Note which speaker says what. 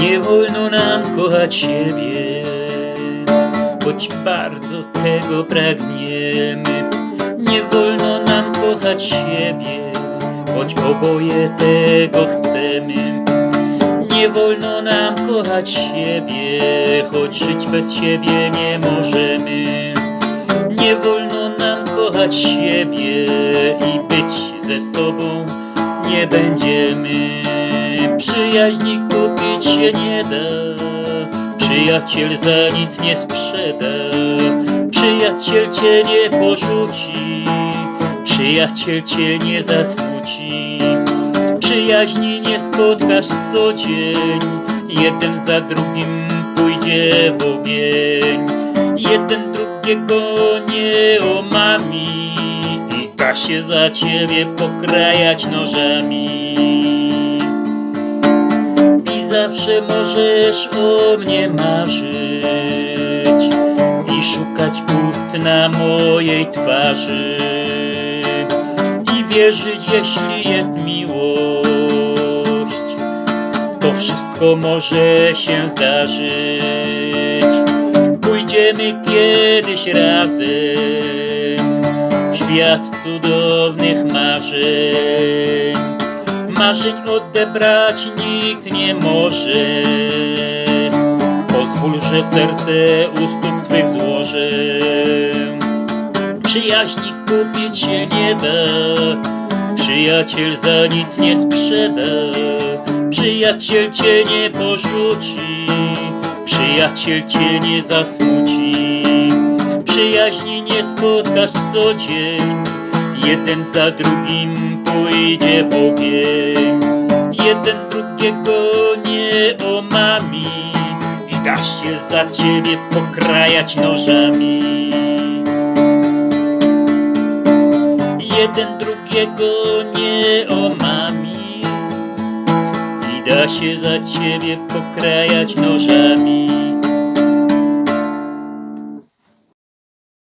Speaker 1: Nie wolno nam kochać siebie, choć bardzo tego pragniemy. Nie wolno nam kochać siebie, choć oboje tego chcemy. Nie wolno nam kochać siebie, choć żyć bez siebie nie możemy. Nie wolno nam kochać siebie i być ze sobą nie będziemy. Przyjaźni kupić się nie da, przyjaciel za nic nie sprzeda. Przyjaciel cię nie porzuci, przyjaciel cię nie zasmuci. Przyjaźni nie spotkasz co dzień, jeden za drugim pójdzie w ogień. Jeden drugiego nie omami i da się za ciebie pokrajać nożami. Zawsze możesz o mnie marzyć i szukać ust na mojej twarzy i wierzyć, jeśli jest miłość, to wszystko może się zdarzyć. Pójdziemy kiedyś razem w świat cudownych marzeń. Marzeń odebrać nikt nie może. Pozwól, że serce u stóp Twych złożę. Przyjaźni kupić się nie da, przyjaciel za nic nie sprzeda. Przyjaciel cię nie porzuci, przyjaciel cię nie zasmuci. Przyjaźni nie spotkasz co dzień, jeden za drugim pójdzie w ogień. Jeden drugiego nie omami i da się za ciebie pokrajać nożami. Jeden drugiego nie omami i da się za ciebie pokrajać nożami.